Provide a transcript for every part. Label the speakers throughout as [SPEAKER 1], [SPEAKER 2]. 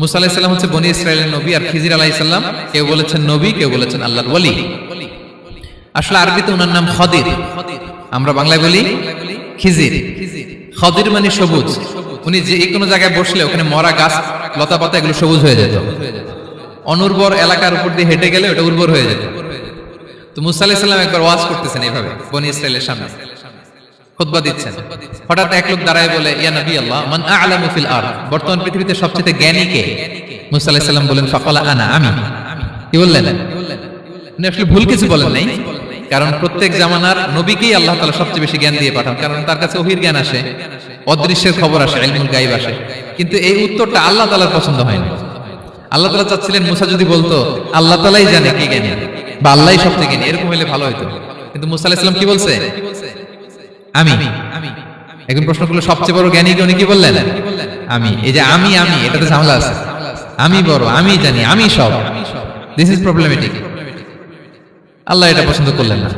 [SPEAKER 1] মুসা হচ্ছে বনি ইসরায়েলের নবী আর খিজির আলাহিসাল্লাম কেউ বলেছেন নবী, কেউ বলেছেন আল্লাহর ওলি আসলে আরবিতে ওনার নাম খদির। আমরা বাংলায় বলি খিজির। খদির মানে সবুজ। উনি যে কোনো জায়গায় বসলে ওখানে মরা গাছ, লতা পাতা, এগুলো সবুজ হয়ে যেত। অনুর্বর এলাকার উপর দিয়ে হেঁটে গেলে ওটা উর্বর হয়ে যেত। তো মুসা আলাহিসাল্লাম একবার ওয়াজ করতেছেন এইভাবে, বনি ইসরায়েলের সামনে। দিচ্ছেন। হঠাৎ এক লোক দাঁড়ায় বলে, ইয়া নবী আল্লাহ মান বর্তমান পৃথিবীতে সবচেয়ে জ্ঞানী কে? বলেন আনা আমি কি বললেন? আসলে ভুল কিছু বলেন নাই, কারণ প্রত্যেক জামানার নবীকেই আল্লাহ তাআলা সবচেয়ে বেশি জ্ঞান দিয়ে পাঠান, কারণ তার কাছে ওহির জ্ঞান আসে, অদৃশ্যের খবর আসে, ইলমুল গায়ব আসে। কিন্তু এই উত্তরটা আল্লাহ তাআলার পছন্দ হয় না আল্লাহ তাআলা চাচ্ছিলেন, মুসা যদি বলতো, আল্লাহ তাআলাই জানে কি জ্ঞানী বা আল্লাহই সবচেয়ে জ্ঞানী। এরকম হলে ভালো হতো কিন্তু মুসা আলাইহিস কি বলছে? আমি। এখন প্রশ্ন করল সবচেয়ে বড় জ্ঞানী উনি কি বললেন? আমি। এই যে আমি আমি এটাতে ঝামেলা আছে। আমি বড় আমি জানি আমি সব। দিস ইজ প্রবলেমেটিক আল্লাহ এটা পছন্দ করলেন না।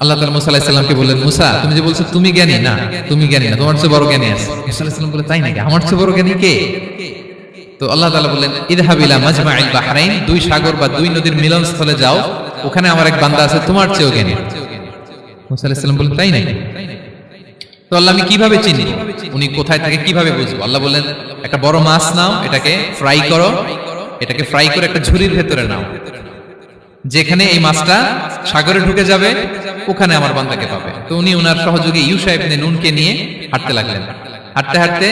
[SPEAKER 1] আল্লাহ তাআলা মুসা আলাইহিস সালামকে বললেন মুসা তুমি যে বলছো তুমি জ্ঞানী না তুমি জ্ঞানী না তোমার চেয়ে বড় জ্ঞানী আছে। মুসা আলাইহিস সালাম বলে তাই নাকি? আমার চেয়ে বড় জ্ঞানী কে? তো আল্লাহ তাআলা বললেন ইদহাব ইলা মাজমাইল বাহরাইন দুই সাগর বা দুই নদীর মিলনস্থলে যাও ওখানে আমার এক বান্দা আছে তোমার চেয়েও জ্ঞানী। মুসা আলাইহিস বললেন, তাই নাকি? তো আল্লাহ আমি কীভাবে চিনি? উনি কোথায় থাকে কীভাবে বুঝব? আল্লাহ বললেন, একটা বড় মাছ নাও, এটাকে ফ্রাই করো, এটাকে ফ্রাই করে একটা ঝুড়ির ভেতরে নাও। যেখানে এই মাছটা সাগরে ঢুকে যাবে, ওখানে আমার বান্দাকে পাবে। তো উনি ওনার সহযোগী ইউসা ইবনে নুনকে নিয়ে হাঁটতে লাগলেন। হাঁটতে হাঁটতে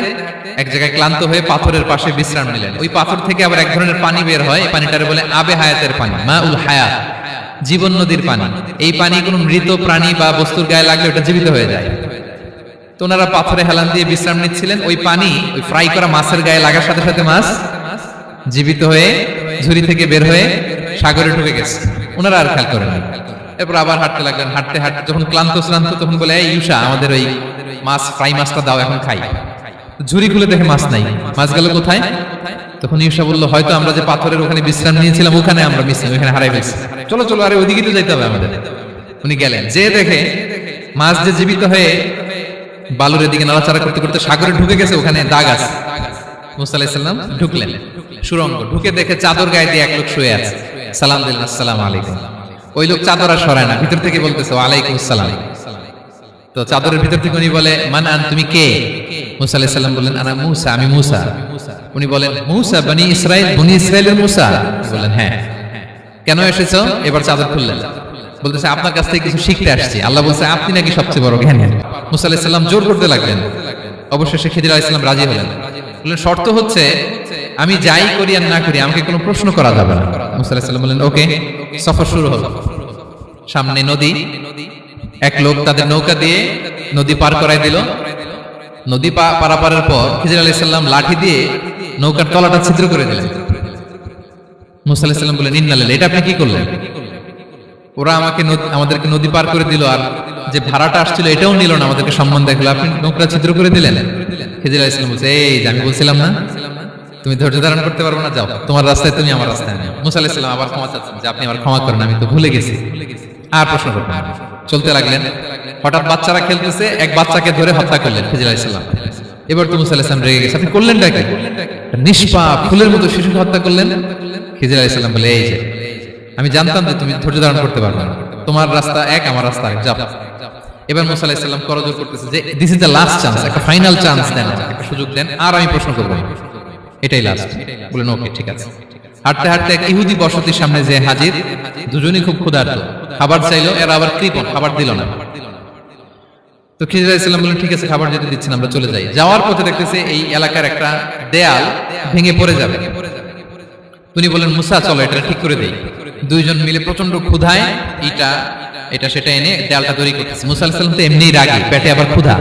[SPEAKER 1] এক জায়গায় ক্লান্ত হয়ে পাথরের পাশে বিশ্রাম নিলেন। ওই পাথর থেকে আবার এক ধরনের পানি বের হয়। পানিটারে বলে আবে হায়াতের পানি মা উল হায়াত। জীবন নদীর পানি। এই পানি কোনো মৃত প্রাণী বা বস্তুর গায়ে লাগলে ওটা জীবিত হয়ে যায়। তো ওনারা পাথরে হেলান দিয়ে বিশ্রাম নিচ্ছিলেন। ওই পানি ওই ফ্রাই করা মাছের গায়ে লাগার সাথে সাথে মাছ জীবিত হয়ে ঝুড়ি থেকে বের হয়ে সাগরে ঢুকে গেছে। ওনারা আর খেয়াল করেন এরপর আবার হাঁটতে লাগলেন। হাঁটতে হাঁটতে যখন ক্লান্ত শ্রান্ত তখন বলে, এই ইউসা আমাদের ওই মাছ, ফ্রাই মাছটা দাও, এখন খাই। ঝুড়ি খুলে দেখে মাছ নাই। মাছ গেল কোথায়? তখন ইউসা বলল, হয়তো আমরা যে পাথরের ওখানে বিশ্রাম নিয়েছিলাম, ওখানে আমরা মিসিং, ওখানে হারাই ফেলছি। চলো চলো, আরে ওইদিকে তো যাইতে হবে আমাদের। উনি গেলেন। যে দেখে মাছ যে জীবিত হয়ে বালুরের দিকে নাড়াচাড়া করতে করতে সাগরে ঢুকে গেছে, ওখানে দাগ আছে। মুসা আলাইসাল্লাম ঢুকলেন। সুরঙ্গ, ঢুকে দেখে চাদর গায়ে দিয়ে এক লোক শুয়ে আছে। সালাম দিলেন, আসসালাম আলাইকুম। ওই লোক চাদর আর সরায় না, ভিতর থেকে বলতেছে, ওয়ালাইকুম আসসালাম। তো চাদরের ভিতর থেকে উনি বলে, মান আন, তুমি কে? মুসা আলাইসাল্লাম বললেন, আনা মুসা, আমি মুসা। উনি বলেন, মুসা, বনি ইসরায়েল বনি ইসরায়েলের মুসা? বললেন হ্যাঁ। কেন এসেছ? এবার চাদর খুললেন। বলতেছে, আপনার কাছ থেকে কিছু শিখতে আসছি। আল্লাহ বলছে, আপনি নাকি সবচেয়ে বড় জ্ঞানী? মুসা আলাইসাল্লাম জোর করতে লাগলেন। অবশেষে খিদির আলাইসাল্লাম রাজি হলেন। বললেন, শর্ত হচ্ছে, আমি যাই করি আর না করি, আমাকে কোনো প্রশ্ন করা যাবে না। মুসা আলাইসাল্লাম বললেন, ওকে, সফর শুরু হলো। সামনে নদী এক লোক তাদের নৌকা দিয়ে নদী পার করাই দিল। নদী পারাপারের পর খিজির আলাইসাল্লাম লাঠি দিয়ে নৌকার তলাটা ছিদ্র করে দিলেন। মুসা আলাইসাল্লাম বললেন ইন্নালিল্লাহ এটা আপনি কি করলেন? ওরা আমাকে আমাদেরকে নদী পার করে দিল আর যে ভাড়াটা আসছিল এটাও নিল না, আমাদেরকে সম্মান দেখল। আপনি নৌকা ছিদ্র করে দিলেন। খিজির আলাইসাল্লাম বলছে, এই আমি বলছিলাম না, তুমি ধৈর্য ধারণ করতে পারব না, যাও। তোমার রাস্তায় তুমি আমার রাস্তায় নেও মুসা আলাইসাল্লাম আবার ক্ষমা চাচ্ছেন যে আপনি আমার ক্ষমা করেন, আমি তো ভুলে গেছি। আর প্রশ্ন করবেন। চলতে লাগলেন। হঠাৎ বাচ্চারা খেলতেছে, এক বাচ্চাকে ধরে হত্যা করলেন খিজির আলাইসাল্লাম এবার তো মুসা আলাইসাল্লাম রেগে গেছে। আপনি করলেন ডাকে নিষ্পাপ ফুলের মতো শিশুকে হত্যা করলেন। খিজির আলাইসাল্লাম বলে, এই যে, আমি জানতাম যে তুমি ধৈর্য ধারণ করতে পারবে না। তোমার রাস্তা এক, আমার রাস্তা এক যাও। এবার মুসা আলাইসাল্লাম করজোর করতেছে যে this is the last chance একটা ফাইনাল চান্স দেন, একটা সুযোগ দেন, আর আমি প্রশ্ন করব। এটাই লাস্ট বলেন ওকে ঠিক আছে। হাঁটতে হাঁটতে এক ইহুদি বসতির সামনে যে হাজির, দুজনই খুব ক্ষুধার্ত। খাবার চাইলো, এরা আবার কৃপণ, খাবার দিল না। তো খিজির আলাইসাল্লাম বললেন, ঠিক আছে, খাবার যেতে দিচ্ছেন, আমরা চলে যাই। যাওয়ার পথে দেখতেছে এই এলাকার একটা দেয়াল ভেঙে পড়ে যাবে। উনি বলেন মুসা, চলো এটা ঠিক করে দেই। দুইজন মিলে প্রচণ্ড ক্ষুধায় এটা এটা, সেটা এনে দেয়ালটা তৈরি করতেছে। মুসা আলাইহিস সালাম তো এমনিই রাগী, পেটে আবার ক্ষুধা।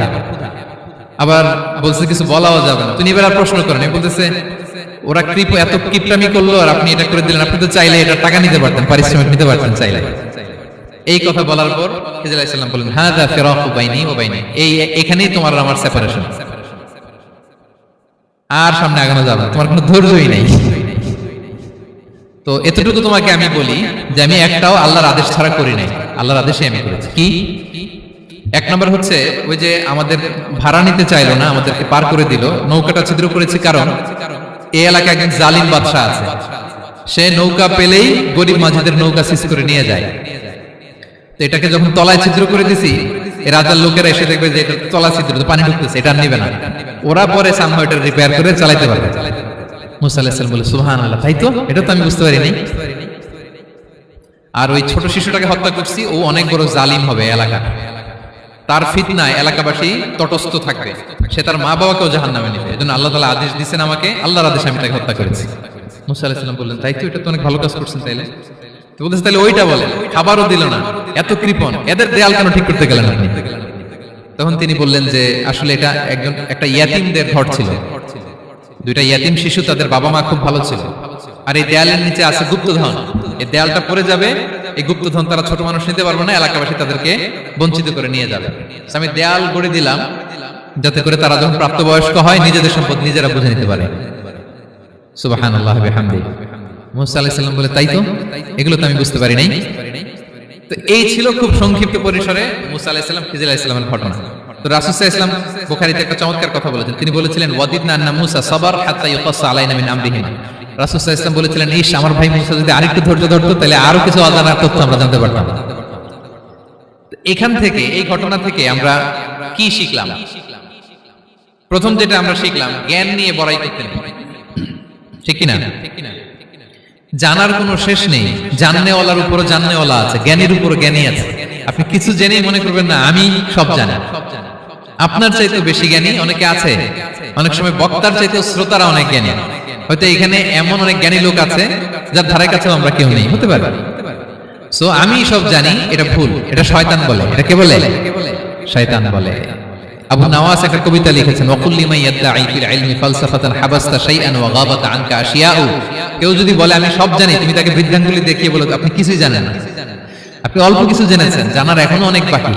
[SPEAKER 1] আবার বলছে, কিছু বলাও যাবে না। তুমি এবার প্রশ্ন করেন, বলতেছে ওরা কৃপ এত কিপটামি করল আর আপনি এটা করে দিলেন। আপনি তো চাইলে এটা টাকা নিতে পারতেন, পারিশ্রমিক নিতে পারতেন চাইলে। এই কথা বলার পর খিজির আলাইহিস সালাম বললেন হ্যাঁ দা ফিরাকু বাইনি ও বাইনি। এই এখানেই তোমার আমার সেপারেশন আর সামনে আগানো যাবে তোমার কোনো ধৈর্যই নাই। তো এতটুকু তোমাকে আমি বলি যে আমি একটাও আল্লাহর আদেশ ছাড়া করি নাই। আল্লাহর আদেশে আমি করেছি। কি? এক নম্বর হচ্ছে ওই যে আমাদের ভাড়া নিতে চাইলো না, আমাদেরকে পার করে দিল, নৌকাটা ছিদ্র করেছে কারণ এই এলাকায় একজন জালিম বাদশাহ আছে। সে নৌকা পেলেই গরিব মাঝিদের নৌকা সিজ করে নিয়ে যায়। তো এটাকে যখন তলায় ছিদ্র করে দিছি রাজার লোকেরা এসে দেখবে যে এটা তলা ছিদ্র পানি ঢুকতেছে, এটা নিবে না। ওরা পরে সামহাও এটা রিপেয়ার করে চালাইতে পারবে। মুসা বলে সুবহান আল্লাহ তাই তো? এটা তো আমি বুঝতে পারিনি। আর ওই ছোট শিশুটাকে হত্যা করছি, ও অনেক বড় জালিম হবে এলাকা। তার ফিতনায় এলাকাবাসী তটস্থ থাকবে। সে তার মা বাবাকেও জাহান নামে নেবে। এই জন্য আল্লাহ তালা আদেশ দিচ্ছেন আমাকে, আল্লাহর আদেশে আমি তাকে হত্যা করেছি। মুসা আলাহিসাল্লাম বললেন, তাই তো এটা তো অনেক ভালো কাজ করছেন তাইলে? তো বলতেছে তাহলে ওইটা বলে খাবারও দিল না, এত কৃপণ, এদের দেয়াল কেন ঠিক করতে গেলেন আপনি? তখন তিনি বললেন যে, আসলে এটা একজন, একটা ইয়াতিমদের ঘর ছিল। দুইটা ইয়াতিম শিশু, তাদের বাবা মা খুব ভালো ছিল। আর এই দেয়ালের নিচে আছে গুপ্তধন। এই দেয়ালটা পড়ে যাবে, এই গুপ্তধন তারা ছোট মানুষ নিতে পারবে না, এলাকাবাসী তাদেরকে বঞ্চিত করে নিয়ে যাবে। আমি দেয়াল গড়ে দিলাম যাতে করে তারা যখন প্রাপ্তবয়স্ক হয়, নিজেদের সম্পদ নিজেরা বুঝে নিতে পারে। সুবাহান বলে, তাই তো? এগুলো তো আমি বুঝতে পারি নাই। তো এই ছিল খুব সংক্ষিপ্ত পরিসরে ঘটনা। তো রাসুসাহ ইসলাম বুখারিতে একটা চমৎকার কথা বলেছেন। তিনি বলেছিলেন ওয়াদিদ না মুসা সবার হাত্তা ইউকাসা রাসুসাহ ইসলাম বলেছিলেন ইস আমার ভাই মুসা যদি আরেকটু ধৈর্য ধরতো, তাহলে আরও কিছু অজানা তথ্য আমরা জানতে পারতাম। এখান থেকে, এই ঘটনা থেকে আমরা কি শিখলাম? প্রথম যেটা আমরা শিখলাম, জ্ঞান নিয়ে বড়াই করতে নেই। ঠিক কিনা? জানার কোনো শেষ নেই। জাননেওয়ালার উপরও জাননেওয়ালা আছে, জ্ঞানীর উপরও জ্ঞানী আছে। আপনি কিছু জেনেই মনে করবেন না, আমি সব জানি। আপনার চাইতে বেশি জ্ঞানী অনেকে আছে। অনেক সময় বক্তার চাইতে শ্রোতারা অনেক জ্ঞানী। হয়তো এখানে এমন অনেক জ্ঞানী লোক আছে, যার ধারে কাছেও আমরা কেউ নেই। হতে পারে। সো আমি সব জানি, এটা ভুল। এটা শয়তান বলে। এটা কে বলে? শয়তান বলে। আবু নওয়াজ একটা কবিতা লিখেছেন, ওয়াকুল্লি মাই ফিল ইলমি ফালসাফাতান হাবাসতা শাইআন ওয়া গাবাত আনকা আশিয়াউ। কেউ যদি বলে, আমি সব জানি, তুমি তাকে বৃদ্ধাঙ্গুলি দেখিয়ে বলো আপনি কিছুই জানেন না। আপনি অল্প কিছু জেনেছেন, জানার এখনও অনেক বাকি।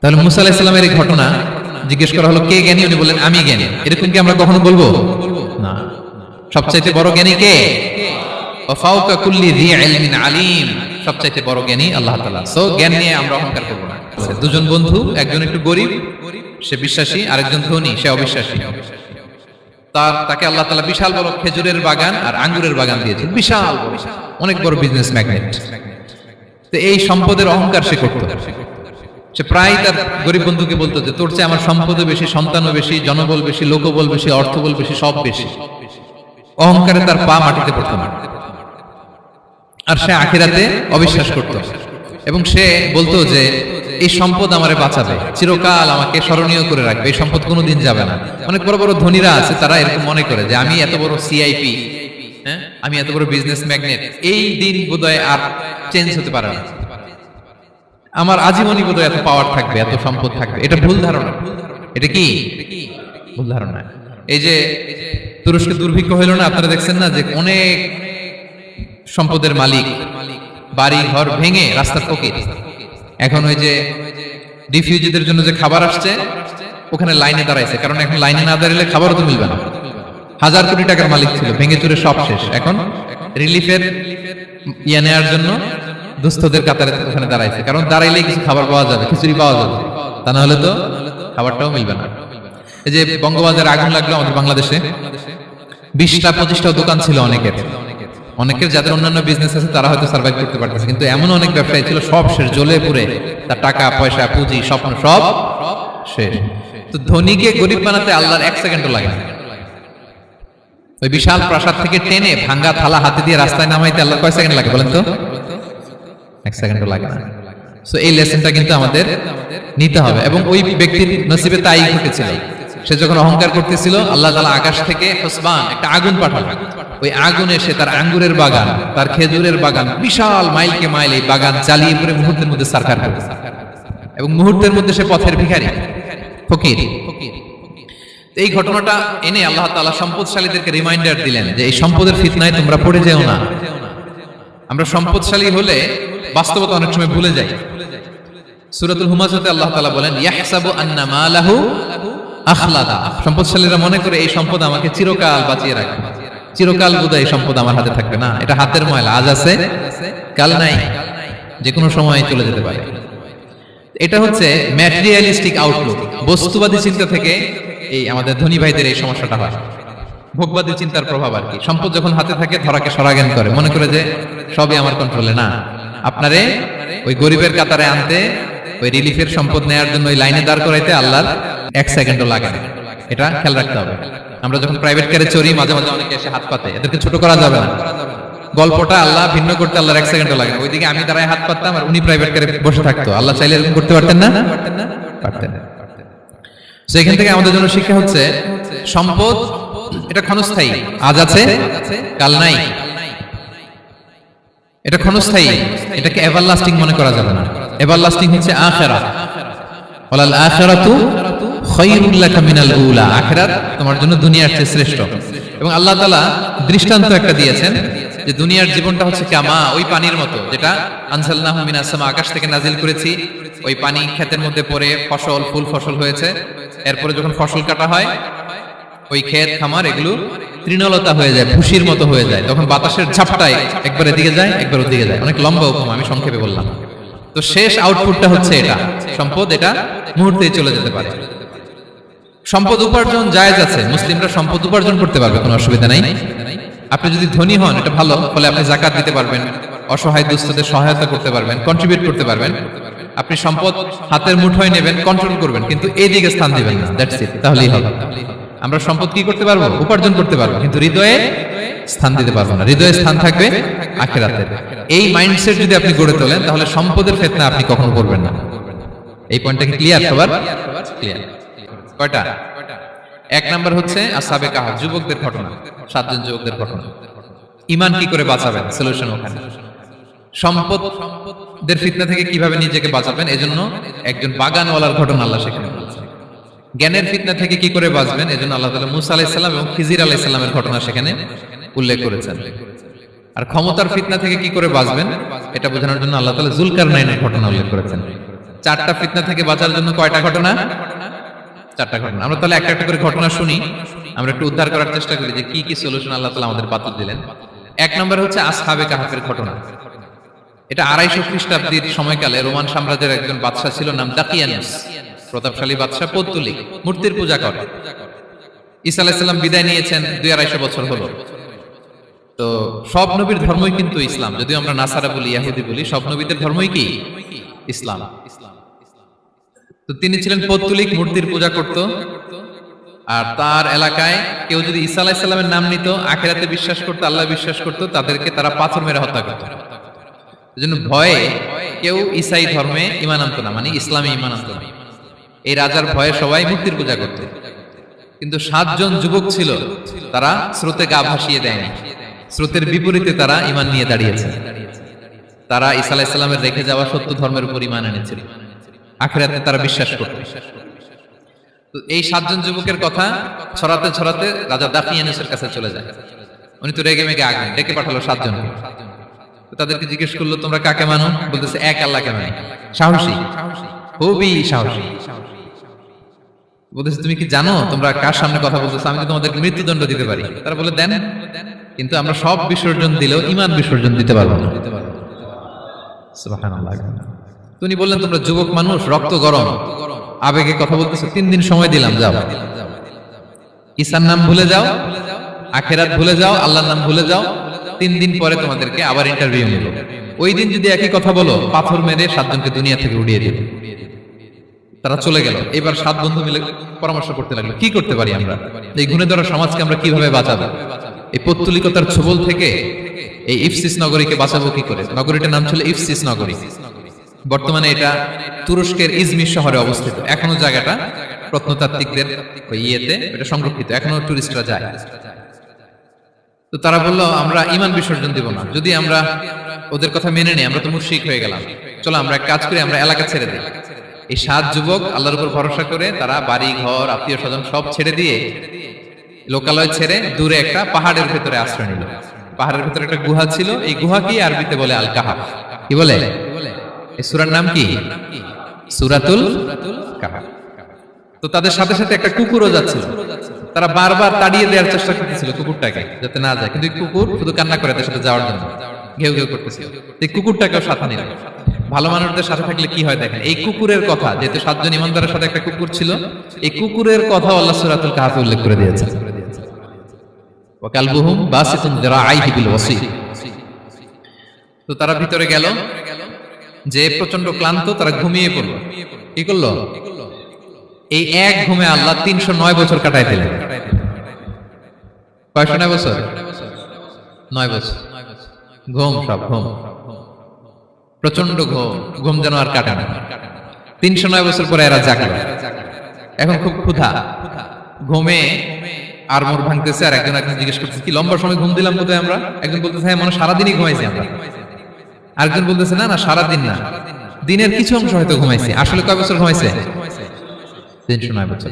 [SPEAKER 1] তাহলে মুসা আলাইহিস সালামের এই ঘটনা জিজ্ঞেস করা হলো, কে জ্ঞানী? উনি বলেন আমি জ্ঞানী। এরকম কি আমরা কখনো বলব? না। সবচাইতে বড় জ্ঞানী কে? ওয়াফাউকা কুল্লি যী ইলমিন আলিম। সবচাইতে বড় জ্ঞানী আল্লাহ তাআলা। সো জ্ঞান নিয়ে আমরা অহংকার করব না। দুজন বন্ধু একজন একটু গরিব সে বিশ্বাসী আরেকজন ধনী সে অবিশ্বাসী। তার তাকে আল্লাহ তাআলা বিশাল বড় খেজুরের বাগান আর আঙ্গুরের বাগান দিয়েছেন। বিশাল অনেক বড় বিজনেস ম্যাগনেট তো এই সম্পদের অহংকার সে করত। সে প্রায় তার গরিব বন্ধুকে বলতো যে তোর চেয়ে আমার সম্পদও বেশি সন্তানও বেশি জনবল বেশি লোকবল বেশি অর্থবল বেশি সব বেশি। অহংকারে তার পা মাটিতে পড়তো না। আর সে আখিরাতে অবিশ্বাস করত। এবং সে বলতো যে এই সম্পদ আমারে বাঁচাবে। চিরকাল আমাকে স্মরণীয় করে রাখবে। এই সম্পদ কোনোদিন যাবে না। অনেক বড় বড় ধনীরা আছে তারা এরকম মনে করে যে আমি এত বড় সিআইপি হ্যাঁ? আমি এত বড় বিজনেস ম্যাগনেট এই দিন বোধহয় আর চেঞ্জ হতে পারে না। আমার আজীবনই বোধহয় এত পাওয়ার থাকবে এত সম্পদ থাকবে। এটা ভুল ধারণা। এটা কি? ভুল ধারণা। এই যে তুরস্কে দুর্ভিক্ষ হইল না আপনারা দেখছেন না যে অনেক সম্পদের মালিক। বাড়ি ঘর ভেঙে রাস্তার ফকির এখন ওই যে ডিফিউজিদের জন্য যে খাবার আসছে, ওখানে লাইনে দাঁড়াইছে। কারণ এখন লাইনে না দাঁড়ালে খাবারও তো মিলবে না। হাজার কোটি টাকার মালিক ছিল, ভেঙে চুরে সব শেষ। এখন রিলিফের ইয়ে নেওয়ার জন্য দুস্থদের কাতারে ওখানে দাঁড়াইছে। কারণ দাঁড়াইলে কিছু খাবার পাওয়া যাবে, খিচুড়ি পাওয়া যাবে। তা না হলে তো খাবারটাও মিলবে না। এই যে বঙ্গবাজারে আগুন লাগল আমাদের বাংলাদেশে। বিশটা পঁচিশটা দোকান ছিল অনেকের। অনেকের যাদের অন্যান্য বিজনেস আছে তারা হয়তো সার্ভাইভ করতে পারতেছে। কিন্তু এমন অনেক ব্যবসায়ী ছিল সব শেষ জ্বলে পুড়ে তার টাকা পয়সা পুঁজি স্বপ্ন সব শেষ। তো ধনীকে গরিব বানাতে আল্লাহর এক সেকেন্ডও লাগে না। ওই বিশাল প্রাসাদ থেকে টেনে ভাঙ্গা থালা হাতে দিয়ে রাস্তায় নামাইতে আল্লাহ কয় সেকেন্ড লাগে বলেন তো? এক সেকেন্ডও লাগে না। সো এই লেসনটা কিন্তু আমাদের নিতে হবে। এবং ওই ব্যক্তির নসিবে তাই ঘটেছিল। সে যখন অহংকার করতেছিল আল্লাহ তালা আকাশ থেকে হোসবান একটা আগুন পাঠালো ওই আগুন এসে তার আঙ্গুরের বাগান, তার খেজুরের বাগান, বিশাল মাইলকে মাইল এই বাগান চালিয়ে পরে মুহূর্তের মধ্যে সারকার করে এবং মুহূর্তের মধ্যে সে পথের ভিখারি, ফকির। এই ঘটনাটা এনে আল্লাহ তাআলা সম্পদশালীদেরকে রিমাইন্ডার দিলেন যে এই সম্পদের ফিতনায় তোমরা পড়ে যেও না। আমরা সম্পদশালী হলে বাস্তবতা অনেক সময় ভুলে যাই। সূরাতুল হুমাজাতে আল্লাহ তাআলা বলেন, ইয়াহসাবু আন্না মালাহু আখলাদা। সম্পদশালীরা মনে করে এই সম্পদ আমাকে চিরকাল বাঁচিয়ে রাখবে। চিরকাল বোধহয় এই সম্পদ আমার হাতে থাকবে না। এটা হাতের ময়লা, আজ আছে, কাল নাই যে কোনো সময় চলে যেতে পারে। এটা হচ্ছে ম্যাটেরিয়ালিস্টিক আউটলুক বস্তুবাদী চিন্তা থেকে এই আমাদের ধনী ভাইদের এই সমস্যাটা হয়। ভোগবাদী চিন্তার প্রভাব আর কি। সম্পদ যখন হাতে থাকে, ধরাকে সরাজ্ঞান করে। মনে করে যে সবই আমার কন্ট্রোলে না, আপনারে ওই গরিবের কাতারে আনতে, ওই রিলিফের সম্পদ নেয়ার জন্য ওই লাইনে দাঁড় করাইতে আল্লাহর এক সেকেন্ডও লাগে এটা খেয়াল রাখতে হবে। আমরা যখন প্রাইভেট কারে চড়ি, মাঝে মাঝে অনেকে এসে হাত পাতে। এদেরকে ছোট করা যাবে না। গল্পটা আল্লাহ ভিন্ন করতে আল্লাহর এক সেকেন্ডও লাগে ওইদিকে আমি দাঁড়ায় হাত পাততাম আর উনি প্রাইভেট কারে বসে থাকতো। আল্লাহ চাইলে এরকম করতে পারতেন না? পারতেন। তো এখান থেকে আমাদের জন্য শিক্ষা হচ্ছে, সম্পদ, এটা ক্ষণস্থায়ী। আজ আছে, কাল নাই। এটা ক্ষণস্থায়ী। এটাকে এভারলাস্টিং মনে করা যাবে না। এভারলাস্টিং হচ্ছে আখেরা ওয়ালাল আখিরাতু খায়রুল তোমার জন্য দুনিয়ার চেয়ে শ্রেষ্ঠ। এবং আল্লাহ তাআলা দৃষ্টান্ত একটা দিয়েছেন যে দুনিয়ার জীবনটা হচ্ছে ওই পানির মতো, যেটা সামা, আকাশ থেকে নাজিল করেছি, ওই পানি ক্ষেতের মধ্যে পড়ে ফসল, ফুল ফসল হয়েছে। এরপরে যখন ফসল কাটা হয়, ওই ক্ষেত, খামার, এগুলো তৃণলতা হয়ে যায়, ভুসির মতো হয়ে যায়। তখন বাতাসের ঝাপটায় একবার এদিকে যায়, একবার ওদিকে যায়। অনেক লম্বা উপমা, আমি সংক্ষেপে বললাম। তো শেষ আউটপুটটা হচ্ছে এটা। সম্পদ এটা মুহূর্তেই চলে যেতে পারে। সম্পদ উপার্জন জায়েজ আছে, মুসলিমরা সম্পদ উপার্জন করতে পারবে, কোনো অসুবিধা নাই। আপনি যদি ধনী হন, এটা ভালো, ফলে আপনি জাকাত দিতে পারবেন, অসহায় দুস্থদের সহায়তা করতে পারবেন কন্ট্রিবিউট করতে পারবেন। আপনি সম্পদ হাতের মুঠোয় নেবেন কন্ট্রোল করবেন, কিন্তু এই দিকে স্থান দিবেন না দ্যাটস ইট তাহলেই হবে। আমরা সম্পদ কি করতে পারব? উপার্জন করতে পারব, কিন্তু হৃদয়ে স্থান দিতে পারব না। হৃদয়ে স্থান থাকবে আখেরাতের। এই মাইন্ডসেট যদি আপনি গড়ে তোলেন, তাহলে সম্পদের ফেতনা আপনি কখনো করবেন না। এই পয়েন্টটা কি ক্লিয়ার সবার? ক্লিয়ার কয়টা? এক নাম্বার হচ্ছে আসাবে কাহা যুবকদের ঘটনা, সাতজন যুবকদের ঘটনা। ইমান কি করে বাঁচাবেন? সলিউশন ওখানে। সম্পদ সম্পদের ফিতনা থেকে কীভাবে নিজেকে বাঁচাবেন? এজন্য একজন বাগানওয়ালার ঘটনা আল্লাহ সেখানে জ্ঞানের ফিতনা থেকে কি করে বাঁচবেন? এজন্য আল্লাহ তাআলা মুসা আলাইহিস সালাম এবং খিজির আলাইহিস সালামের ঘটনা সেখানে উল্লেখ করেছেন। আর ক্ষমতার ফিতনা থেকে কি করে বাঁচবেন? এটা বোঝানোর জন্য আল্লাহ তাআলা জুলকারনাইনের ঘটনা উল্লেখ করেছেন। চারটা ফিতনা থেকে বাঁচার জন্য কয়টা ঘটনা? চারটা ঘটনা। আমরা তাহলে একটা একটা করে ঘটনা শুনি। আমরা একটু উদ্ধার করার চেষ্টা করি যে কি কি সলিউশন আল্লাহ তাআলা আমাদের বাতিল দিলেন। এক নম্বর হচ্ছে আসহাবে কাহাফের ঘটনা। এটা আড়াইশো খ্রিস্টাব্দীর সময়কালে রোমান সাম্রাজ্যের একজন বাদশাহ ছিল, নাম দাকিয়ানুস। প্রতাপশালী বাদশাহ পৌত্তলিক, মূর্তির পূজা করে। ঈসা আলাইসাল্লাম বিদায় নিয়েছেন দুই আড়াইশো বছর হলো। তো সব নবীর ধর্মই কিন্তু ইসলাম। যদিও আমরা নাসারা বলি, ইয়াহুদি বলি, সব নবীদের ধর্মই কি? ইসলাম। তো তিনি ছিলেন পৌত্তলিক মূর্তির পূজা করত। আর তার এলাকায় কেউ যদি ঈসা আলাইসাল্লামের নাম নিত আখেরাতে বিশ্বাস করতো আল্লাহ বিশ্বাস করতো তাদেরকে তারা পাথর মেরে হত্যা করতো। এজন্য ভয়ে কেউ ইসাই ধর্মে ইমান আনতো না মানে ইসলামে ইমান আনতো না। এই রাজার ভয়ে সবাই মূর্তির পূজা করত। কিন্তু সাতজন যুবক ছিল তারা স্রোতে গা ভাসিয়ে দেয়নি। স্রোতের বিপরীতে তারা ইমান নিয়ে দাঁড়িয়েছে। তারা ইসা আলাইসাল্লামের রেখে যাওয়া সত্য ধর্মের উপর ইমান এনেছিল। আখেরাতে তারা বিশ্বাস করত তো এই সাতজন যুবকের কথা ছড়াতে ছড়াতে রাজা দাফিয়ানুসের কাছে চলে যায়। উনি তো রেগে মেগে আগে ডেকে পাঠালো সাতজন তাদেরকে জিজ্ঞেস করল, তোমরা কাকে মানো? বলতেছে, এক আল্লাহকে মানে। সাহসী। খুবই সাহসী। বলতেছে, তুমি কি জানো তোমরা কার সামনে কথা বলতেছো? আমি তো তোমাদেরকে মৃত্যুদণ্ড দিতে পারি। তারা বলে, দেন, কিন্তু আমরা সব বিসর্জন দিলেও ইমান বিসর্জন দিতে পারব না। তুমি বললেন, তোমরা যুবক মানুষ, রক্ত গরম। আবেগে কথা বলতেছো, তিন দিন সময় দিলাম, যাও। ঈসার নাম ভুলে যাও, আখেরাত ভুলে যাও, আল্লাহর নাম ভুলে যাও, তিন দিন পরে তোমাদেরকে আবার ইন্টারভিউ নেব। ওই দিন যদি একই কথা বলো, পাথর মেরে সাতজনকে দুনিয়া থেকে উড়িয়ে দিবে। তারা চলে গেল। এবার সাত বন্ধু মিলে পরামর্শ করতে লাগল, কি করতে পারি আমরা? এই গুণে ধরা সমাজকে আমরা কীভাবে বাঁচাবো? এই পত্তলিকতার ছবল থেকে এই ইফসিস নগরীকে বাঁচাবো কি করে? নগরীটার নাম ছিল ইফসিস নগরী। বর্তমানে এটা তুরস্কের ইজমির শহরে অবস্থিত। এখনও জায়গাটা প্রত্নতাত্ত্বিকদের ইয়েতে এটা সংরক্ষিত। এখনও টুরিস্টরা যায়। তো তারা বলল, আমরা ইমান বিসর্জন দিব না। যদি আমরা ওদের কথা মেনে নিই, আমরা তো মুশরিক হয়ে গেলাম। চলো আমরা এক কাজ করি, আমরা এলাকা ছেড়ে দিই। এই সাত যুবক আল্লাহর উপর ভরসা করে তারা বাড়ি, ঘর আত্মীয় স্বজন সব ছেড়ে দিয়ে লোকালয় ছেড়ে দূরে একটা পাহাড়ের ভেতরে আশ্রয় নিল। পাহাড়ের ভেতরে একটা গুহা ছিল। এই গুহা কি আরবিতে বলে আল কাহাফ কি বলে? সুরার নাম কি? সুরাতুল তো তাদের সাথে সাথে একটা কুকুরও যাচ্ছিল। তারা বারবার তাড়িয়ে দেওয়ার চেষ্টা করতেছিল কুকুরটাকে যাতে না যায়। কিন্তু কুকুর শুধু কান্না করে তার সাথে যাওয়ার জন্য। ঘেউ ঘেউ করতেছিল। এই কুকুরটাকেও সাথে নিল। ভালো মানুষদের সাথে থাকলে কি হয় দেখেন? এই কুকুরের কথা, যেহেতু সাতজন ইমানদারের সাথে একটা কুকুর ছিল, এই কুকুরের কথা আল্লাহ সুরাতুল কাহাফে উল্লেখ করে দিয়েছে। তো তারা ভিতরে গেল। যে প্রচণ্ড ক্লান্ত তারা ঘুমিয়ে পড়ল। কি করল? এই এক ঘুমে আল্লাহ তিনশো নয় বছর কাটাই দিলেন। কয়শো নয় বছর? নয় বছর। ঘুম সব ঘুম। প্রচণ্ড ঘুম। ঘুম যেন আর কাটে না। তিনশো নয় বছর পরে এরা জাগলো। এখন খুব ক্ষুধা। ঘুমে আর মোর ভাঙতেছে আর একজন একজন জিজ্ঞেস করতেছে কি লম্বা সময় ঘুম দিলাম বোধহয় আমরা? একজন বলতেছে হ্যাঁ মনে সারাদিনই ঘুমাইছি আমরা। আরেকজন বলতেছে, না না, সারাদিন না। দিনের কিছু অংশ হয়তো ঘুমাইছি। আসলে কয় বছর ঘুমাইছে? তিনশো নয় বছর।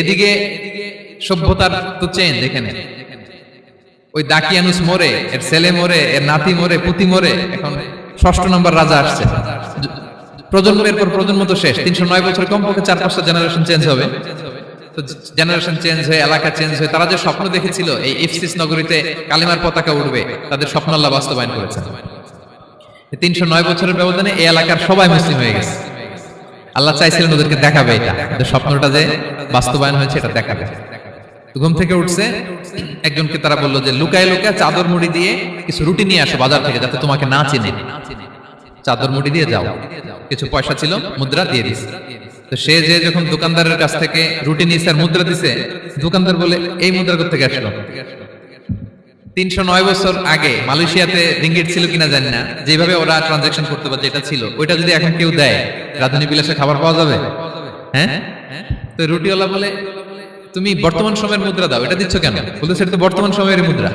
[SPEAKER 1] এদিকে সভ্যতার তো চেঞ্জ এখানে ওই দাকিয়ানুস মোরে, এর ছেলে মোরে, এর নাতি মোরে, পুতি মোরে, এখন ষষ্ঠ নম্বর রাজা আসছে। প্রজন্মের পর প্রজন্ম তো শেষ। তিনশো নয় বছর কমপক্ষে চার পাঁচটা জেনারেশন চেঞ্জ হবে। তো জেনারেশন চেঞ্জ হয়ে, এলাকা চেঞ্জ হয়ে, তারা যে স্বপ্ন দেখেছিল, এই ইফসিস নগরীতে কালিমার পতাকা উঠবে তাদের স্বপ্ন আল্লাহ বাস্তবায়ন করেছেন। তিনশো নয় বছরের ব্যবধানে এই এলাকার সবাই মুসলিম হয়ে গেছে। আল্লাহ চাইছিলেন ওদেরকে দেখাবে এটা। স্বপ্নটা যে বাস্তবায়ন হয়েছে, এটা দেখাবে। ঘুম থেকে উঠছে, একজনকে তারা বলল যে, লুকায় লুকায় চাদর মুড়ি দিয়ে কিছু রুটি নিয়ে আসো বাজার থেকে, যাতে তোমাকে না চিনে। চাদর মুড়ি দিয়ে যাও। কিছু পয়সা ছিল, মুদ্রা দিয়ে দিস। তো সে যে যখন দোকানদারের কাছ থেকে রুটি নিয়েছে আর মুদ্রা দিছে, দোকানদার বলে, এই মুদ্রা করতে আসলো? তিনশো নয় বছর আগে মালয়েশিয়াতে রিঙ্গিট ছিল কিনা জানি না। যেভাবে ওরা ট্রানজাকশন করতে পারে যেটা ছিল, ওইটা যদি এখন কেউ দেয়, রাজধানী বিলাসে খাবার পাওয়া যাবে? হ্যাঁ? তো রুটিওয়ালা বলে, তুমি বর্তমান সময়ের মুদ্রা দাও। এটা দিচ্ছ কেন? বলতেছে, এটা তো বর্তমান সময়ের মুদ্রা।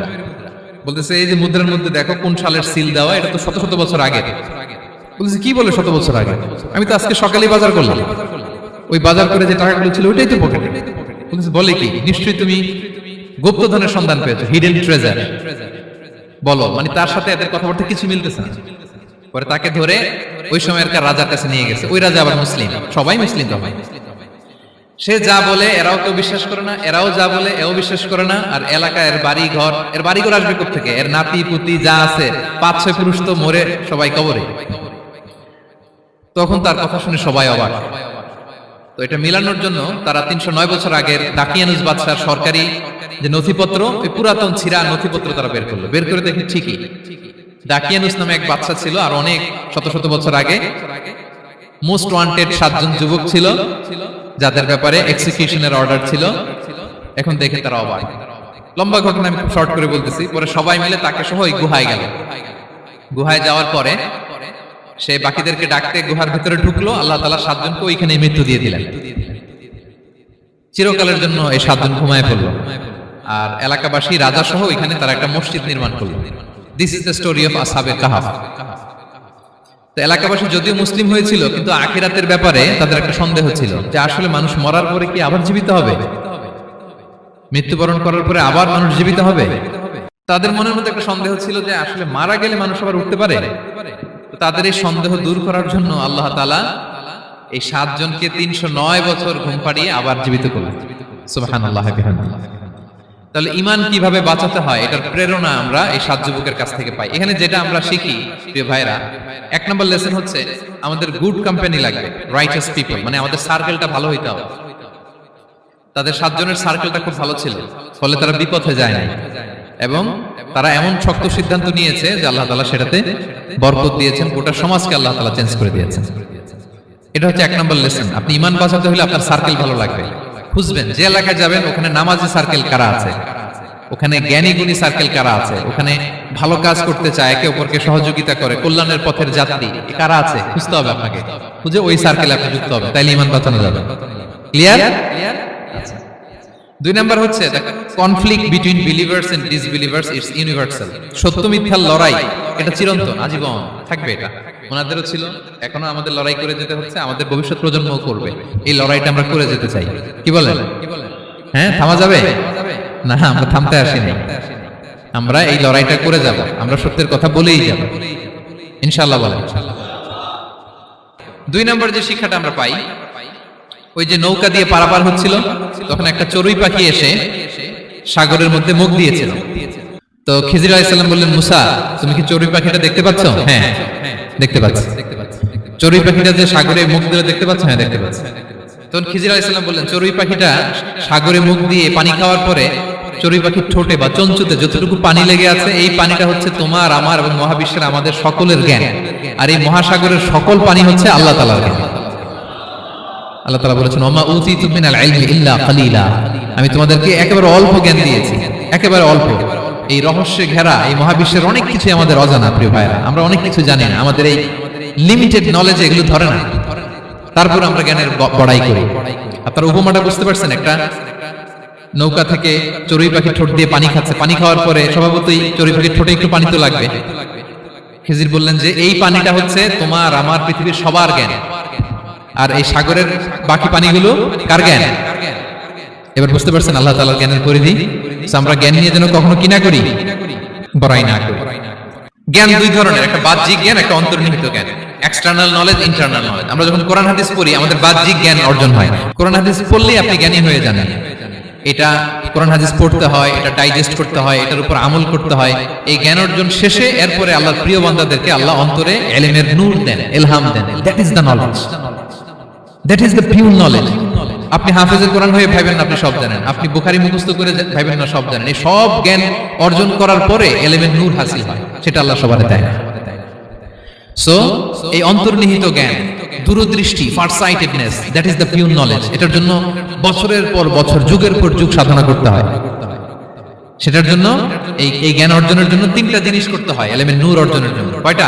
[SPEAKER 1] বলতেছে, এই যে মুদ্রার মধ্যে দেখো, কোন সালের সিল দেওয়া, এটা তো শত শত বছর আগে। বলতেছে, কি বলে শত বছর আগে? আমি তো আজকে সকালেই বাজার করলাম। ওই বাজার করে যে টাকাগুলো ছিল, ওইটাই তো পকেটে বলে কি? নিশ্চয়ই তুমি গুপ্তধনের সন্ধান পেয়েছ হিডেন ট্রেজার বলো মানে তার সাথে এদের কথাবার্তা কিছু মিলতেছে না। পরে তাকে ধরে ওই সময়কার রাজার কাছে নিয়ে গেছে। ওই রাজা আবার মুসলিম। সবাই মুসলিম তখন। সে যা বলে, এরাও কেউ বিশ্বাস করে না, এরাও যা বলে, এও বিশ্বাস করে না। আর এলাকা, এর বাড়ি ঘর এর বাড়ি ঘর আসবে থেকে এর নাতি, পুতি যা আছে, পাঁচ ছয় পুরুষ তো মরে সবাই কবরে। তখন তার কথা শুনে সবাই অবাক। তো এটা মিলানোর জন্য তারা তিনশো নয় বছর আগের দাকিয়ানুজ বাদশার সরকারি যে নথিপত্র, ওই পুরাতন ছিঁড়া নথিপত্র তারা বের করল। বের করে দেখি ঠিকই। দাকিয়ানুস নামে এক বাচ্চা ছিল আর অনেক শত শত বছর আগে মোস্ট ওয়ান্টেড সাতজন যুবক ছিল, যাদের ব্যাপারে এক্সিকিউশনের অর্ডার ছিল। এখন দেখে তারা অবাক। লম্বা ঘটনা আমি শর্ট করে বলতেছি। পরে সবাই মিলে তাকে সহ ওই গুহায় গেল। গুহায় যাওয়ার পরে সে বাকিদেরকে ডাকতে গুহার ভিতরে ঢুকলো, আল্লাহ তালা সাতজনকে ওইখানে মৃত্যু দিয়ে দিলেন। চিরকালের জন্য এই সাতজন ঘুমায় পড়ল। আর এলাকাবাসী রাজা সহ ওইখানে তারা একটা মসজিদ নির্মাণ করল। This is the story of আসাবে কাহাফ তো এলাকাবাসী যদিও মুসলিম হয়েছিল, কিন্তু আখিরাতের ব্যাপারে তাদের একটা সন্দেহ ছিল যে আসলে মানুষ মরার পরে কি আবার জীবিত হবে? মৃত্যুবরণ করার পরে আবার মানুষ জীবিত হবে? তাদের মনের মধ্যে একটা সন্দেহ ছিল যে আসলে মারা গেলে মানুষ আবার উঠতে পারে? তাদের এই সন্দেহ দূর করার জন্য আল্লাহ তালা এই সাতজনকে তিনশো নয় বছর ঘুম পাড়িয়ে আবার জীবিত করলেন। তাহলে ইমান কীভাবে বাঁচাতে হয়, এটার প্রেরণা আমরা এই সাত যুবকের কাছ থেকে পাই। এখানে যেটা আমরা শিখি ভাইরা এক নম্বর লেসন হচ্ছে আমাদের গুড কোম্পানি লাগবে রাইটার্স পিপল মানে আমাদের সার্কেলটা ভালো হইতে হবে। তাদের সাতজনের সার্কেলটা খুব ভালো ছিল, ফলে তারা বিপথে যায় নাই। এবং তারা এমন শক্ত সিদ্ধান্ত নিয়েছে যে আল্লাহ তালা সেটাতে বরকত দিয়েছেন, গোটা সমাজকে আল্লাহ তালা চেঞ্জ করে দিয়েছেন। এটা হচ্ছে এক নম্বর লেসন আপনি ইমান বাঁচাতে হলে আপনার সার্কেল ভালো লাগবে। খুঁজবেন, যে এলাকায় যাবেন, ওখানে নামাজি সার্কেল কারা আছে? ওখানে জ্ঞানী গুণী সার্কেল কারা আছে? ওখানে ভালো কাজ করতে চায়, একে অপরকে সহযোগিতা করে, কল্যাণের পথের যাত্রী কারা আছে? খুঁজতে হবে আপনাকে। খুঁজে ওই সার্কেলে আপনি যুক্ত হবে তাইলে ইমান বাঁচানো যাবে। ক্লিয়ার দুই নাম্বার হচ্ছে conflict between believers and disbelievers it's universal সত্য মিথ্যার লড়াই, এটা চিরন্তন, আজীবন থাকবে এটা। ওনাদেরও ছিল, এখনও আমাদের লড়াই করে যেতে হচ্ছে, আমাদের ভবিষ্যৎ করবে। এই লড়াইটা আমরা করে যেতে চাই। কি বলেন? হ্যাঁ থামা যাবে? না, আমরা থামতে আসিনি। আমরা এই লড়াইটা করে যাব, আমরা সত্যের কথা বলেই যাব। ইনশাআল্লাহ বলেন। দুই নম্বর যে শিক্ষাটা আমরা পাই ওই যে নৌকা দিয়ে পারাপার হচ্ছিল, তখন একটা চড়ুই পাখি এসে সাগরের মধ্যে মুখ দিয়েছিল। তো খিজির আলাইসাল্লাম বললেন, মুসা, তুমি কি চড়ুই পাখিটা দেখতে পাচ্ছ? হ্যাঁ দেখতে পাচ্ছি। চড়ুই পাখিটা যে সাগরে মুখ দিলে দেখতে পাচ্ছ? হ্যাঁ দেখতে পাচ্ছি। তখন খিজির আলাইসাল্লাম বললেন, চড়ুই পাখিটা সাগরে মুখ দিয়ে পানি খাওয়ার পরে চড়ুই পাখির ঠোঁটে বা চঞ্চুতে যতটুকু পানি লেগে আছে, এই পানিটা হচ্ছে তোমার, আমার এবং মহাবিশ্বের আমাদের সকলের জ্ঞান। আর এই মহাসাগরের সকল পানি হচ্ছে আল্লাহ তালার জ্ঞান। আল্লাহ তালা বলেছেন ওমা উতি কালিলা। আমি তোমাদেরকে একেবারে অল্প জ্ঞান দিয়েছি, একেবারে অল্প। এই রহস্যে ঘেরা, এই মহাবিশ্বের অনেক কিছু আমাদের অজানা, প্রিয় ভাইরা আমরা অনেক কিছু জানি না, আমাদের এই লিমিটেড নলেজ এগুলো ধরে না। তারপর আমরা জ্ঞানের বড়াই করি। আপনারা উপমাটা বুঝতে পারছেন, একটা নৌকা থেকে চড়ুই পাখি ঠোঁট দিয়ে পানি খাচ্ছে। পানি খাওয়ার পরে স্বভাবতই চড়ুই পাখির ঠোঁটে একটু পানি তো লাগবে। খেজির বললেন যে, এই পানিটা হচ্ছে তোমার, আমার পৃথিবীর সবার জ্ঞান। আর এই সাগরের বাকি পানিগুলো কার জ্ঞান? এবার বুঝতে পারছেন আল্লাহ তাআলার জ্ঞানের পরিধি। আমরা জ্ঞান নিয়ে যেন কখনো কি না করি, বড়াই না জ্ঞান দুই ধরনের, একটা বাহ্যিক জ্ঞান, একটা অন্তর্নিহিত জ্ঞান। এক্সটার্নাল নলেজ ইন্টারনাল নলেজ আমরা যখন কোরআন হাদিস পড়ি, আমাদের বাহ্যিক জ্ঞান অর্জন হয়। কোরআন হাদিস পড়লেই আপনি জ্ঞানী হয়ে যান। এটা কোরআন হাদিস পড়তে হয়, এটা ডাইজেস্ট করতে হয়, এটার উপর আমল করতে হয়। এই জ্ঞান অর্জন শেষে এরপরে আল্লাহর প্রিয় বান্দাদেরকে আল্লাহ অন্তরে এলেমের নূর দেন, এলহাম দেন। That is the knowledge that is the pure knowledge আপনি হাফেজের কোরআন হয়ে ভাইবেন আপনি সব জানেন। আপনি বুখারি মুখস্থ করে ভাইবেন না, সব জানেন। এই সব জ্ঞান অর্জন করার পরে এলেমের নূর হাসিল হয়। সেটা আল্লাহ সবার দেয় সো এই অন্তর্নিহিত জ্ঞান, দূরদৃষ্টি farsightedness that is the pure knowledge এটার জন্য বছরের পর বছর, যুগের পর যুগ সাধনা করতে হয়। সেটার জন্য এই এই জ্ঞান অর্জনের জন্য তিনটা জিনিস করতে হয় এলেমেন্ট নূর অর্জনের জন্য। কয়টা?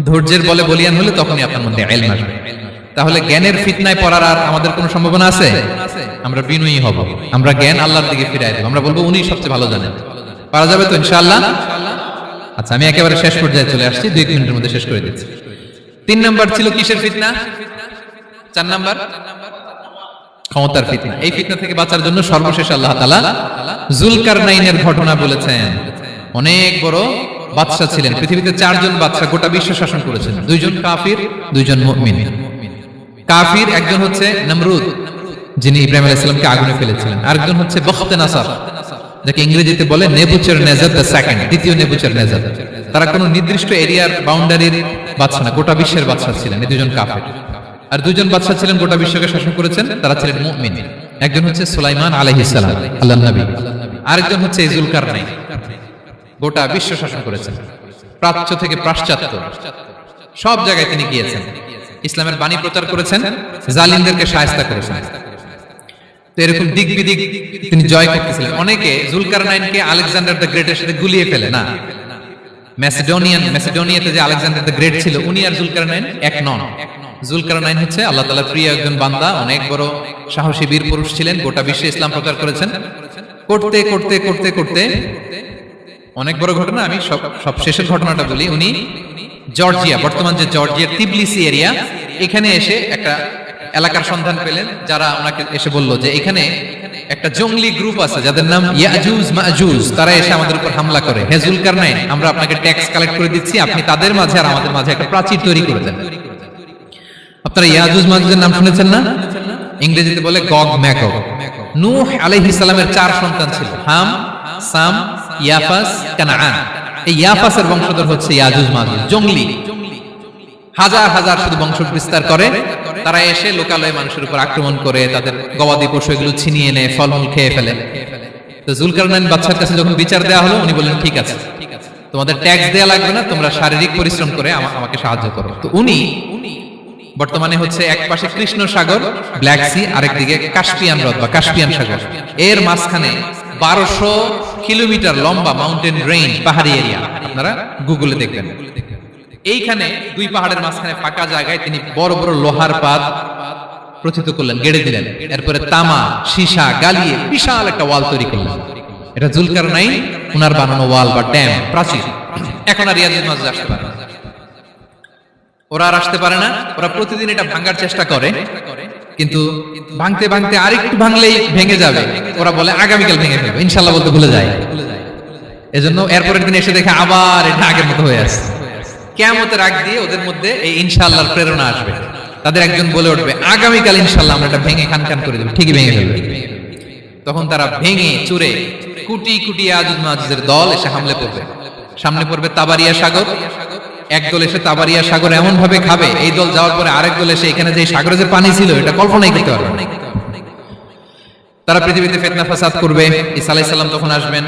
[SPEAKER 1] ধৈর্যের বলে বলিয়ান হলে তখনই আপনার মধ্যে এলম আসবে। তাহলে জ্ঞানের ফিতনায় পড়ার আর আমাদের কোনো সম্ভাবনা আছে? আমরা বিনয়ী হব। আমরা জ্ঞান আল্লাহর দিকে ফিরাই দেব। আমরা বলব উনি সবচেয়ে ভালো জানেন। পারা যাবে তো ইনশাআল্লাহ? আচ্ছা আমি একেবারে শেষ পর্যায়ে চলে আসছি। দুই মিনিটের মধ্যে শেষ করে দিচ্ছি। তিন নাম্বার ছিল কিসের ফিতনা? চার নাম্বার? ক্ষমতার ফিতনা। এই ফিতনা থেকে বাঁচার জন্য সর্বশেষ আল্লাহ তাআলা জুলকার নাইনের ঘটনা বলেছেন। অনেক বড় বাদশা ছিলেন। পৃথিবীতে চারজন বাদশা গোটা বিশ্ব শাসন করেছেন। দুইজন কাফির, দুইজন মুমিন। কাফির একজন হচ্ছে নমরুদ, যিনি ইব্রাহিম আলাইহিস সালামকে আগুনে ফেলেছিলেন। আরেকজন হচ্ছে বখতে নাসার, যাকে ইংরেজিতে বলে নেবুচার নেজার দ্য সেকেন্ড, দ্বিতীয় নেবুচার নেজার তারা কোনো নির্দিষ্ট এরিয়ার বাউন্ডারির বাদশা না, গোটা বিশ্বের বাদশা ছিলেন এই দুজন কাফির। আর দুজন বাদশা ছিলেন, গোটা বিশ্বকে শাসন করেছেন, তারা ছিলেন মুমিন। একজন হচ্ছে সুলাইমান আলাইহিস সালাম আল্লাহ নবী। আরেকজন হচ্ছে জুলকার নাই গোটা বিশ্ব শাসন করেছেন। প্রাচ্য থেকে পাশ্চাত্য। সব জায়গায় তিনি গিয়েছেন। ইসলামের বাণী প্রচার করেছেন, জালিমদেরকে সায়স্তা করেছেন। এরকম দিক বিদিক তিনি জয় করতেছিলেন। অনেকে জুলকার নাইনকে আলেকজান্ডার দ্য গ্রেটের সাথে গুলিয়ে ফেলে, না। ম্যাসিডোনিয়ান ম্যাসিডোনিয়াতে যে আলেকজান্ডার দ্য গ্রেট ছিল, উনি আর জুলকার নাইন এক নন। জুলকার নাইন হচ্ছে আল্লাহ তাআলার প্রিয় একজন বান্দা, অনেক বড় সাহসী বীর পুরুষ ছিলেন, গোটা বিশ্বে ইসলাম প্রচার করেছেন। করতে করতে করতে করতে অনেক বড় ঘটনা, আমি সব শেষের ঘটনাটা বলি। উনি জর্জিয়া, বর্তমান যে জর্জিয়ার তিবলিসি এরিয়া, এখানে এসে একটা এলাকার সন্ধান পেলেন, যারা ওনাকে এসে বলল যে এখানে একটা জঙ্গলি গ্রুপ আছে, যাদের নাম ইয়াজুজ মাজুজ, তারা এসে আমাদের উপর হামলা করে। হেজুল কারনাইন আমরা আপনাকে ট্যাক্স কালেক্ট করে দিচ্ছি, আপনি তাদের মাঝে আর আমাদের মাঝে একটা প্রাচীর তৈরি করে দেন। আপনারা ইয়াজুজ মাজুজের নাম শুনেছেন না? ইংরেজিতে বলে গগ ম্যাকক নূহ আলাইহিস সালামের চার সন্তান ছিল, হাম, সাম ইয়াফাস কানাআন। এই ইয়াফাসের বংশধর হচ্ছে ইয়াজুজ মাজুজ হাজার হাজার শুধু বংশ বিস্তার করে। তারা এসে লোকালয়ে মানুষের উপর আক্রমণ করে, তাদের গবাদি পশু এগুলো ছিনিয়ে নেয় ফলমূল খেয়ে ফেলে। তো জুলকারনাইন বাচ্চার কাছে যখন বিচার দেওয়া হলো, উনি বললেন, ঠিক আছে। তোমাদের ট্যাক্স লাগবে না, তোমরা শারীরিক পরিশ্রম করে আমাকে সাহায্য করো। তো উনি বর্তমানে হচ্ছে এক পাশে কৃষ্ণ সাগর, ব্ল্যাক সি আরেকদিকে কাস্পিয়ান হ্রদ বা কাস্পিয়ান সাগর। এর মাঝখানে বারোশো কিলোমিটার লম্বা মাউন্টেন রেঞ্জ পাহাড়ি এরিয়া আপনারা গুগলে দেখবেন। এইখানে দুই পাহাড়ের মাঝখানে ফাঁকা জায়গায় তিনি বড় বড় লোহার পাত প্রথিত করলেন, গেড়ে দিলেন। এরপরে তামা, সীসা গালিয়ে বিশাল একটা ওয়াল তৈরি করলেন। এটা জুলকার নাই উনার বানানো ওয়াল বা ড্যাম, প্রাচীর। এখন আর রিয়াজুল মাঝে আসতে পারে ওরা আর আসতে পারে না। ওরা প্রতিদিন এটা ভাঙার চেষ্টা করে। কিন্তু ভাঙতে ভাঙতে আরেকটু ভাঙলেই ভেঙে যাবে। ওরা বলে আগামীকাল ভেঙে ফেলবে। ইনশাল্লাহ বলতে ভুলে যায়। এজন্য এরপরের দিন এসে দেখে আবার এটা আগের মতো হয়ে আসছে। কেমতের আগ দিয়ে ওদের মধ্যে এই ইনশাল্লাহর প্রেরণা আসবে। তাদের একজন বলে উঠবে আগামীকাল ইনশাল্লাহ আমরা এটা ভেঙে খান খান করে দেবো। ঠিকই ভেঙে ফেলবে। তখন তারা ভেঙে চুরে কুটি কুটি আজুজ মাজুজের দল এসে হামলে পড়বে। সামনে পড়বে তাবারিয়া সাগর। এক দল এসে তাবারিয়া সাগর এমন ভাবে খাবে, এই দল যাওয়ার পরে আরেক দল এসে এখানে যে সাগরে যে পানি ছিল, এটা কল্পনাই করতে পারবে তারা পৃথিবীতে ফেতনা ফাসাদ করবে, ঈসা আলাইহিস সালাম তখন আসবেন,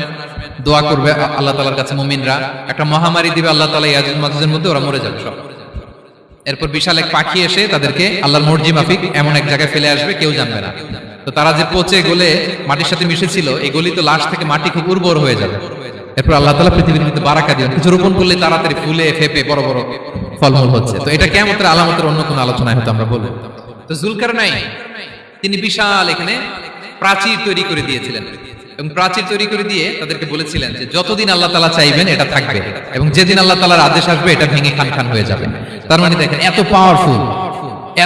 [SPEAKER 1] দোয়া করবে আল্লাহ তাআলার কাছে মুমিনরা, একটা মহামারী দিবে আল্লাহ তাআলা ইয়াজুজ মাজুজের মধ্যে, ওরা মরে যাবে এরপর বিশাল এক পাখি এসে তাদেরকে আল্লাহর মর্জি মাফিক এমন এক জায়গায় ফেলে আসবে, কেউ জানবে না। তো তারা যে পচে গলে মাটির সাথে মিশেছিল, এই গলি তো লাশ থেকে মাটি খুব উর্বর হয়ে যাবে। এরপর আল্লাহ তালা পৃথিবীর মধ্যে বারাকা দিবেন কিছু রোপণ করলে তাড়াতাড়ি ফুলে, ফেপে, বড় বড় ফলমূল হচ্ছে। তো এটা কেমতের আলামতের অন্য কোনো আলোচনায় হয়তো আমরা বলব। তো জুলকার নাই, তিনি বিশাল এখানে প্রাচীর তৈরি করে দিয়েছিলেন। এবং প্রাচীর তৈরি করে দিয়ে তাদেরকে বলেছিলেন যে, যতদিন আল্লাহ তালা চাইবেন, এটা থাকবে। এবং যেদিন আল্লাহ তালার আদেশ আসবে, এটা ভেঙে খান খান হয়ে যাবে। তার মানে দেখেন, এত পাওয়ারফুল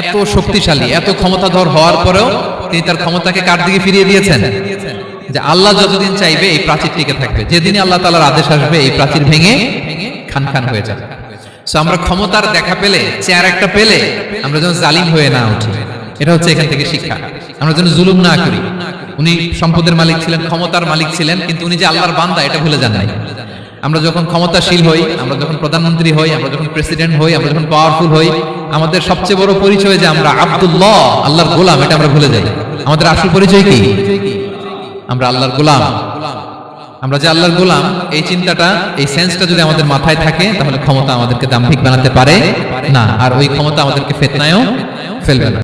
[SPEAKER 1] এত শক্তিশালী, এত ক্ষমতাধর হওয়ার পরেও তিনি তার ক্ষমতাকে কার দিকে ফিরিয়ে দিয়েছেন? যে আল্লাহ যতদিন চাইবে এই প্রাচীর টিকে থাকবে। যেদিন আল্লাহ তালার আদেশ আসবে, এই প্রাচীর ভেঙে খান খান হয়ে যাবে। আমরা ক্ষমতার দেখা পেলে, চেয়ার একটা পেলে, আমরা যেন জালিম হয়ে না উঠি। এটা হচ্ছে এখান থেকে শিক্ষা। আমরা যেন জুলুম না করি। উনি সম্পদের মালিক ছিলেন, ক্ষমতার মালিক ছিলেন, কিন্তু উনি যে আল্লাহর বান্দা, এটা ভুলে যান নাই। আমরা যখন ক্ষমতাশীল হই, আমরা যখন প্রধানমন্ত্রী হই, আমরা যখন প্রেসিডেন্ট হই, আমরা যখন পাওয়ারফুল হই, আমাদের সবচেয়ে বড় পরিচয় যে আমরা আব্দুল্লাহ, আল্লাহর গোলাম, এটা আমরা ভুলে যাই। আমাদের আসল পরিচয় কি? আমরা আল্লাহর গোলাম। আমরা যে আল্লাহর গোলাম, এই চিন্তাটা, এই সেন্সটা যদি আমাদের মাথায় থাকে, তাহলে ক্ষমতা আমাদেরকে দাম্ভিক বানাতে পারে। না, আর ওই ক্ষমতা আমাদেরকে ফেতনায়ও ফেলবে না।